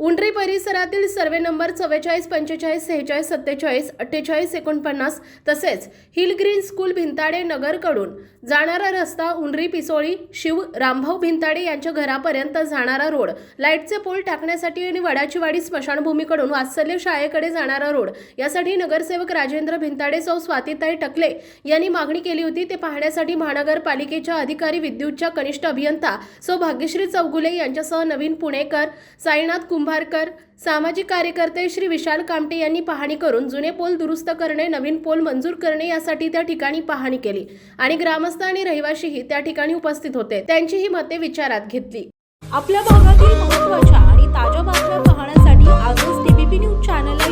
उंडरी परिसरातील survey number चव्वेचाळीस पंचेचाळीस सेहेचाळीस सत्तेचाळीस अठ्ठेचाळीस एकोणपन्नास तसेच हिल ग्रीन स्कूल भिंताडे नगरकडून जाणारा रस्ता उंडरी पिसोळी शिव रामभाऊ भिंताडे यांच्या घरापर्यंत जाणारा रोड लाईटचे पोल टाकण्यासाठी आणि वडाचीवाडी स्मशानभूमीकडून वात्सल्य शाळेकडे जाणारा रोड यासाठी नगरसेवक राजेंद्र भिंताडे सौ स्वातीताई टकले यांनी मागणी केली होती. ते पाहण्यासाठी महानगरपालिकेच्या अधिकारी विद्युतच्या कनिष्ठ अभियंता सौ भाग्यश्री चौगुले यांच्यासह नवीन पुणेकर साईनाथ कुंभ कुंभारकर सामाजिक कार्यकर्ते श्री विशाल कामटे यांनी पाहणी करून जुने पोल दुरुस्त करणे नवीन पोल मंजूर करणे यासाठी त्या ठिकाणी पाहणी केली आणि ग्रामस्थ आणि रहिवाशीही त्या ठिकाणी उपस्थित होते. त्यांची ही मते विचारात घेतली. आपल्या भागातील महत्त्वाच्या आणि ताज्या बातम्या पाहण्यासाठी आजच टीबीपी न्यूज चॅनलला